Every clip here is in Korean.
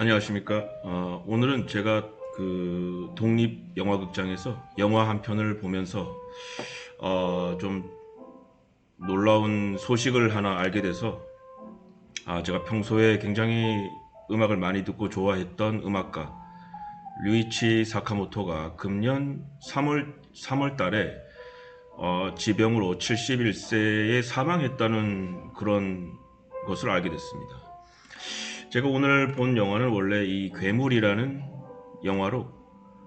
안녕하십니까. 어, 오늘은 제가 그 독립 영화극장에서 영화 한 편을 보면서 어, 좀 놀라운 소식을 하나 알게 돼서 아, 제가 평소에 굉장히 음악을 많이 듣고 좋아했던 음악가 류이치 사카모토가 금년 3월 3월 달에 어, 지병으로 71세에 사망했다는 그런 것을 알게 됐습니다. 제가 오늘 본 영화는 원래 이 괴물이라는 영화로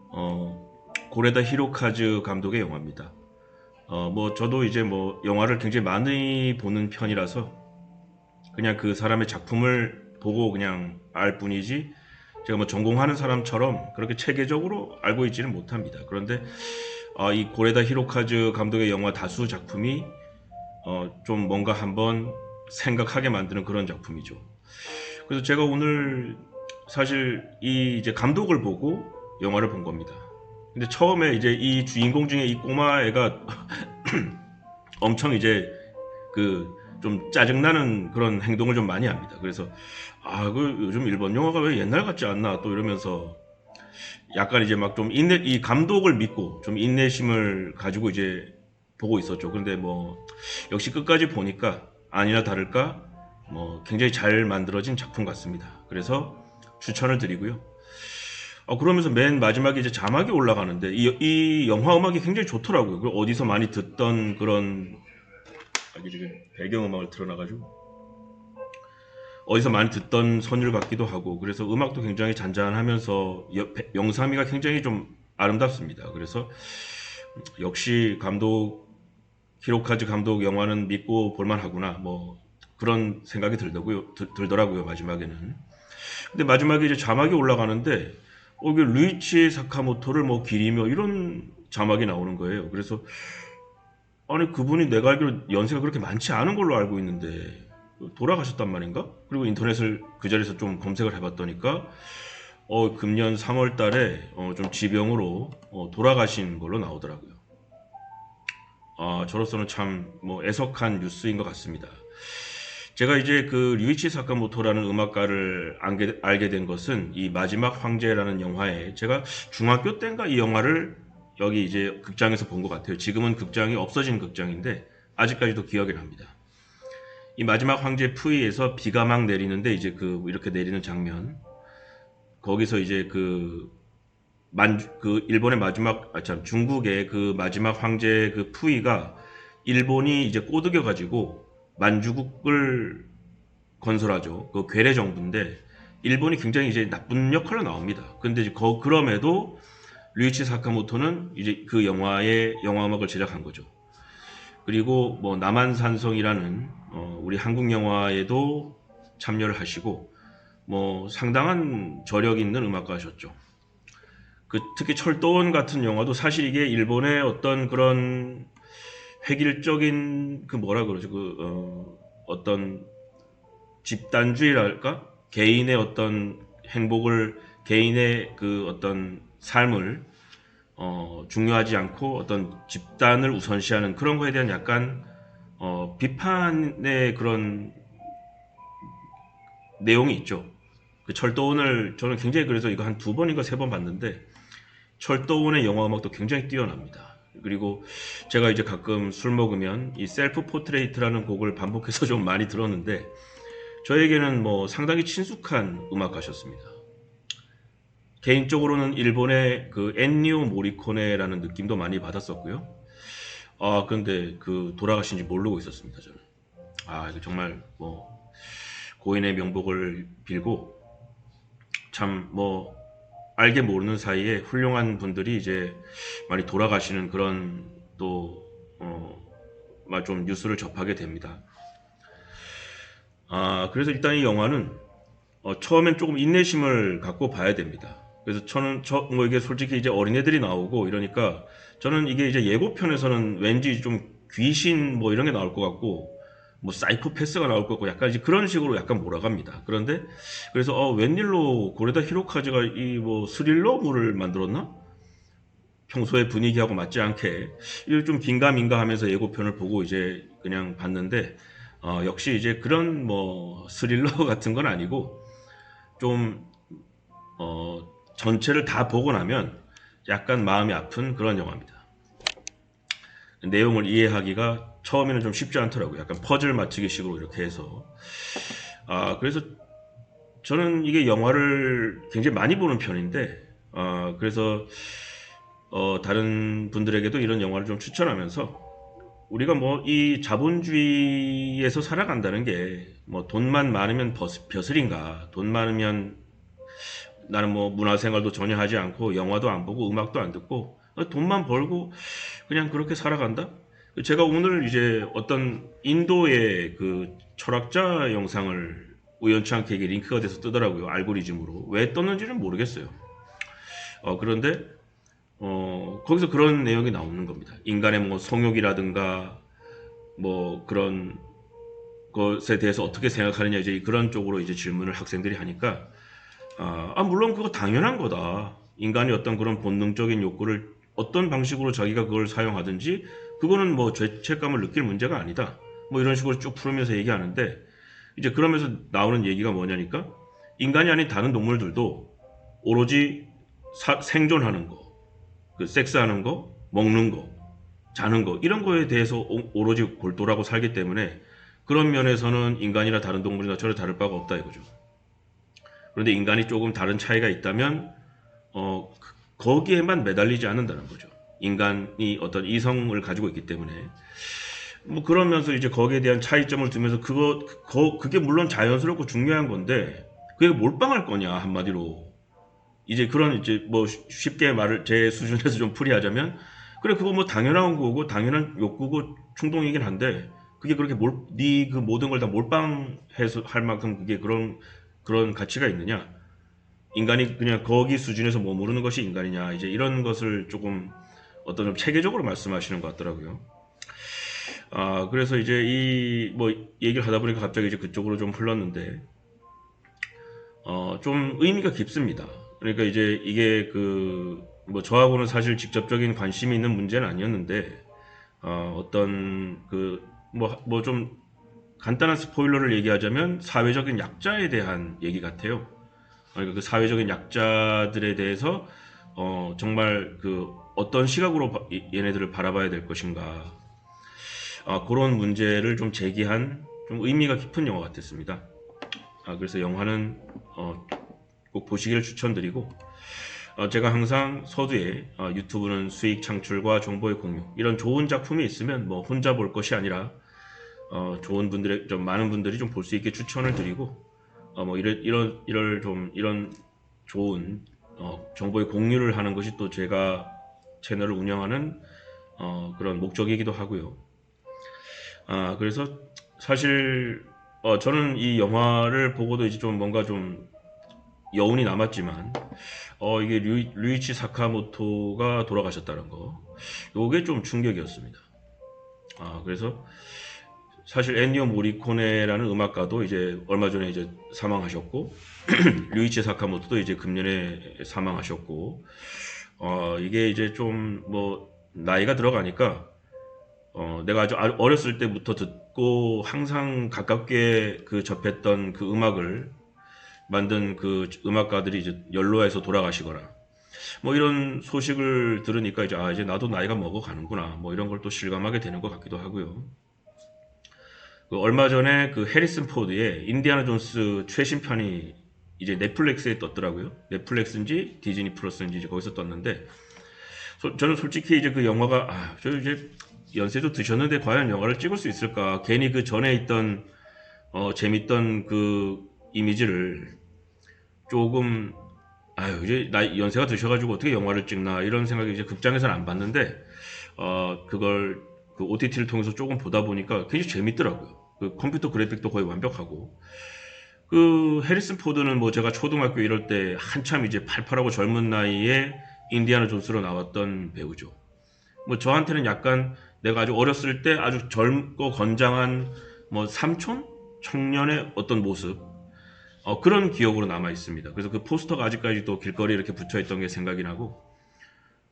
어, 고레다 히로카즈 감독의 영화입니다. 어, 뭐 저도 이제 뭐 영화를 굉장히 많이 보는 편이라서 그냥 그 사람의 작품을 보고 그냥 알 뿐이지 제가 뭐 전공하는 사람처럼 그렇게 체계적으로 알고 있지는 못합니다. 그런데 어, 이 고레다 히로카즈 감독의 영화 다수 작품이 어, 좀 뭔가 한번 생각하게 만드는 그런 작품이죠. 그래서 제가 오늘 사실 이 이제 감독을 보고 영화를 본 겁니다. 근데 처음에 이제 이 주인공 중에 이 꼬마 애가 엄청 이제 그 좀 짜증나는 그런 행동을 좀 많이 합니다. 그래서 아, 그 요즘 일본 영화가 왜 옛날 같지 않나 또 이러면서 약간 이제 막 좀 인내 이 감독을 믿고 좀 인내심을 가지고 이제 보고 있었죠. 근데 뭐 역시 끝까지 보니까 아니나 다를까 뭐 굉장히 잘 만들어진 작품 같습니다. 그래서 추천을 드리고요. 어, 그러면서 맨 마지막에 이제 자막이 올라가는데 이, 이 영화 음악이 굉장히 좋더라고요. 그 어디서 많이 듣던 그런 아, 이게 지금 배경 음악을 틀어놔가지고 어디서 많이 듣던 선율 같기도 하고 그래서 음악도 굉장히 잔잔하면서 영상미가 굉장히 좀 아름답습니다. 그래서 역시 감독 히로카즈 감독 영화는 믿고 볼만하구나 뭐 그런 생각이 들더고요 들, 들더라고요 마지막에는 근데 마지막에 이제 자막이 올라가는데 어, 이게 루이치 사카모토를 뭐 기리며 이런 자막이 나오는 거예요 그래서 아니 그분이 내가 알기로 연세가 그렇게 많지 않은 걸로 알고 있는데 돌아가셨단 말인가? 그리고 인터넷을 그 자리에서 좀 검색을 해봤더니까 어, 금년 3월 달에 어, 좀 지병으로 어, 돌아가신 걸로 나오더라고요. 아, 저로서는 참 뭐 애석한 뉴스인 것 같습니다. 제가 이제 그 류이치 사카모토라는 음악가를 알게, 알게 된 것은 이 마지막 황제라는 영화에 제가 중학교 때인가 이 영화를 여기 이제 극장에서 본 것 같아요. 지금은 극장이 없어진 극장인데 아직까지도 기억이 납니다. 이 마지막 황제 푸이에서 비가 막 내리는데 이제 그 이렇게 내리는 장면 거기서 이제 그 만, 그 일본의 마지막, 아, 참, 중국의 그 마지막 황제 그 푸이가 일본이 이제 꼬드겨 가지고 만주국을 건설하죠. 그 괴뢰 정부인데 일본이 굉장히 이제 나쁜 역할로 나옵니다. 근데 거, 그럼에도 류이치 사카모토는 이제 그 영화의 영화 음악을 제작한 거죠. 그리고 뭐 남한산성이라는 어, 우리 한국 영화에도 참여를 하시고 뭐 상당한 저력 있는 음악가셨죠. 그 특히 철도원 같은 영화도 사실 이게 일본의 어떤 그런 획일적인 그 뭐라 그러죠 그 어, 어떤 집단주의랄까 개인의 어떤 행복을 개인의 그 어떤 삶을 어, 중요하지 않고 어떤 집단을 우선시하는 그런 거에 대한 약간 어, 비판의 그런 내용이 있죠. 그 철도원을 저는 굉장히 그래서 이거 한 두 번인가 세 번 봤는데 철도원의 영화 음악도 굉장히 뛰어납니다. 그리고 제가 이제 가끔 술 먹으면 이 셀프 포트레이트라는 곡을 반복해서 좀 많이 들었는데 저에게는 뭐 상당히 친숙한 음악가셨습니다. 개인적으로는 일본의 그 엔니오 모리코네라는 느낌도 많이 받았었고요. 아 근데 그 돌아가신지 모르고 있었습니다 저는. 아 이거 정말 뭐 고인의 명복을 빌고 참 뭐 알게 모르는 사이에 훌륭한 분들이 이제 많이 돌아가시는 그런 또 어 좀 뉴스를 접하게 됩니다. 아 그래서 일단 이 영화는 어, 처음엔 조금 인내심을 갖고 봐야 됩니다. 그래서 저는 저 뭐 이게 솔직히 이제 어린애들이 나오고 이러니까 저는 이게 이제 예고편에서는 왠지 좀 귀신 뭐 이런 게 나올 것 같고 뭐 사이코패스가 나올 것 같고 약간 이제 그런 식으로 약간 몰아갑니다. 그런데 그래서 어 웬일로 고레다 히로카즈가 이 뭐 스릴러물을 만들었나? 평소의 분위기하고 맞지 않게 이좀 긴가민가 하면서 예고편을 보고 이제 그냥 봤는데 어, 역시 이제 그런 뭐 스릴러 같은 건 아니고 좀 어, 전체를 다 보고 나면 약간 마음이 아픈 그런 영화입니다. 내용을 이해하기가 처음에는 좀 쉽지 않더라고요. 약간 퍼즐 맞추기 식으로 이렇게 해서. 아, 그래서 저는 이게 영화를 굉장히 많이 보는 편인데, 아, 그래서, 어, 다른 분들에게도 이런 영화를 좀 추천하면서, 우리가 뭐 이 자본주의에서 살아간다는 게 뭐 돈만 많으면 버스- 벼슬인가, 돈 많으면 나는 뭐 문화생활도 전혀 하지 않고 영화도 안 보고 음악도 안 듣고 돈만 벌고 그냥 그렇게 살아간다? 제가 오늘 이제 어떤 인도의 그 철학자 영상을 우연치 않게 이게 링크가 돼서 뜨더라고요. 알고리즘으로. 왜 떴는지는 모르겠어요. 어, 그런데 어, 거기서 그런 내용이 나오는 겁니다. 인간의 뭐 성욕이라든가 뭐 그런 것에 대해서 어떻게 생각하느냐 이제 그런 쪽으로 이제 질문을 학생들이 하니까 아, 아, 물론 그거 당연한 거다. 인간이 어떤 그런 본능적인 욕구를 어떤 방식으로 자기가 그걸 사용하든지 그거는 뭐 죄책감을 느낄 문제가 아니다. 뭐 이런 식으로 쭉 풀으면서 얘기하는데 이제 그러면서 나오는 얘기가 뭐냐니까 인간이 아닌 다른 동물들도 오로지 사- 생존하는 거, 그 섹스하는 거, 먹는 거, 자는 거 이런 거에 대해서 오- 오로지 골똘하고 살기 때문에 그런 면에서는 인간이나 다른 동물이나 전혀 다를 바가 없다 이거죠. 그런데 인간이 조금 다른 차이가 있다면 어, 그- 거기에만 매달리지 않는다는 거죠. 인간이 어떤 이성을 가지고 있기 때문에. 뭐 그러면서 이제 거기에 대한 차이점을 두면서 그거 그, 그게 물론 자연스럽고 중요한 건데 그게 몰빵할 거냐 한마디로. 이제 그런 이제 뭐 쉬- 쉽게 말을 제 수준에서 좀 풀이하자면 그래 그거 뭐 당연한 거고 당연한 욕구고 충동이긴 한데 그게 그렇게 몰네그 모든 걸 다 몰빵해서 할 만큼 그게 그런 그런 가치가 있느냐. 인간이 그냥 거기 수준에서 머무르는 것이 인간이냐. 이제 이런 것을 조금 어떤 좀 체계적으로 말씀하시는 것 같더라고요. 아 그래서 이제 이 뭐 얘기를 하다 보니까 갑자기 이제 그쪽으로 좀 흘렀는데 어 좀 의미가 깊습니다. 그러니까 이제 이게 그 뭐 저하고는 사실 직접적인 관심이 있는 문제는 아니었는데 어 어떤 그 뭐 뭐 좀 간단한 스포일러를 얘기하자면 사회적인 약자에 대한 얘기 같아요. 그러니까 그 사회적인 약자들에 대해서 어 정말 그 어떤 시각으로 바- 이- 얘네들을 바라봐야 될 것인가 아, 그런 문제를 좀 제기한 좀 의미가 깊은 영화 같았습니다. 아, 그래서 영화는 어, 꼭 보시기를 추천드리고 어, 제가 항상 서두에 어, 유튜브는 수익 창출과 정보의 공유 이런 좋은 작품이 있으면 뭐 혼자 볼 것이 아니라 어, 좋은 분들의 좀 많은 분들이 좀 볼 수 있게 추천을 드리고 어, 뭐 이런 이런 이럴 좀 이런 좋은 어, 정보의 공유를 하는 것이 또 제가 채널을 운영하는 어, 그런 목적이기도 하고요. 아 그래서 사실 어, 저는 이 영화를 보고도 이제 좀 뭔가 좀 여운이 남았지만 어, 이게 류, 류이 치 사카모토가 돌아가셨다는 거 요게 좀 충격이었습니다. 아 그래서 사실 엔니오 모리코네라는 음악가도 이제 얼마 전에 이제 사망하셨고 류이치 사카모토도 이제 금년에 사망하셨고 어 이게 이제 좀 뭐 나이가 들어가니까 어 내가 아주 아- 어렸을 때부터 듣고 항상 가깝게 그 접했던 그 음악을 만든 그 음악가들이 이제 연로해서 돌아가시거나 뭐 이런 소식을 들으니까 이제 아 이제 나도 나이가 먹어가는구나 뭐 이런 걸 또 실감하게 되는 것 같기도 하고요. 그 얼마 전에 그 해리슨 포드의 인디아나 존스 최신 편이 이제 넷플릭스에 떴더라고요. 넷플릭스인지 디즈니 플러스인지 거기서 떴는데 소- 저는 솔직히 이제 그 영화가 아, 저 이제 연세도 드셨는데 과연 영화를 찍을 수 있을까? 괜히 그 전에 있던 어, 재밌던 그 이미지를 조금 아유 이제 나 연세가 드셔가지고 어떻게 영화를 찍나 이런 생각이 이제 극장에서는 안 봤는데 어 그걸 그 OTT를 통해서 조금 보다 보니까 굉장히 재밌더라고요. 그 컴퓨터 그래픽도 거의 완벽하고 그 해리슨 포드는 뭐 제가 초등학교 이럴 때 한참 이제 팔팔하고 젊은 나이에 인디아나 존스로 나왔던 배우죠. 뭐 저한테는 약간 내가 아주 어렸을 때 아주 젊고 건장한 뭐 삼촌 청년의 어떤 모습 어, 그런 기억으로 남아 있습니다. 그래서 그 포스터가 아직까지도 길거리에 이렇게 붙여 있던 게 생각이 나고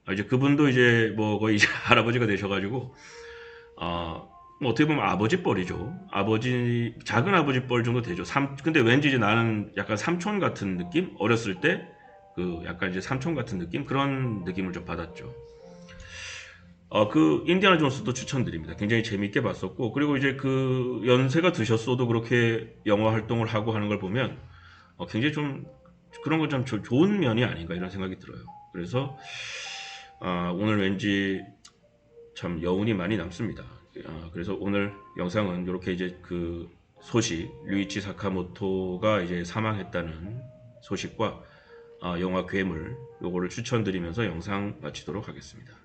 아, 이제 그분도 이제 뭐 거의 이제 할아버지가 되셔가지고 어, 뭐 어떻게 보면 아버지 뻘이죠. 아버지 작은 아버지 뻘 정도 되죠. 삼 근데 왠지 이제 나는 약간 삼촌 같은 느낌? 어렸을 때 그 약간 이제 삼촌 같은 느낌 그런 느낌을 좀 받았죠. 어, 그 인디아나 존스도 추천드립니다. 굉장히 재밌게 봤었고 그리고 이제 그 연세가 드셨어도 그렇게 영화 활동을 하고 하는 걸 보면 어, 굉장히 좀 그런 건 참 좋은 면이 아닌가 이런 생각이 들어요. 그래서 아, 오늘 왠지 참 여운이 많이 남습니다. 아, 그래서 오늘 영상은 이렇게 이제 그 소식 류이치 사카모토가 이제 사망했다는 소식과 아, 영화 괴물 요거를 추천드리면서 영상 마치도록 하겠습니다.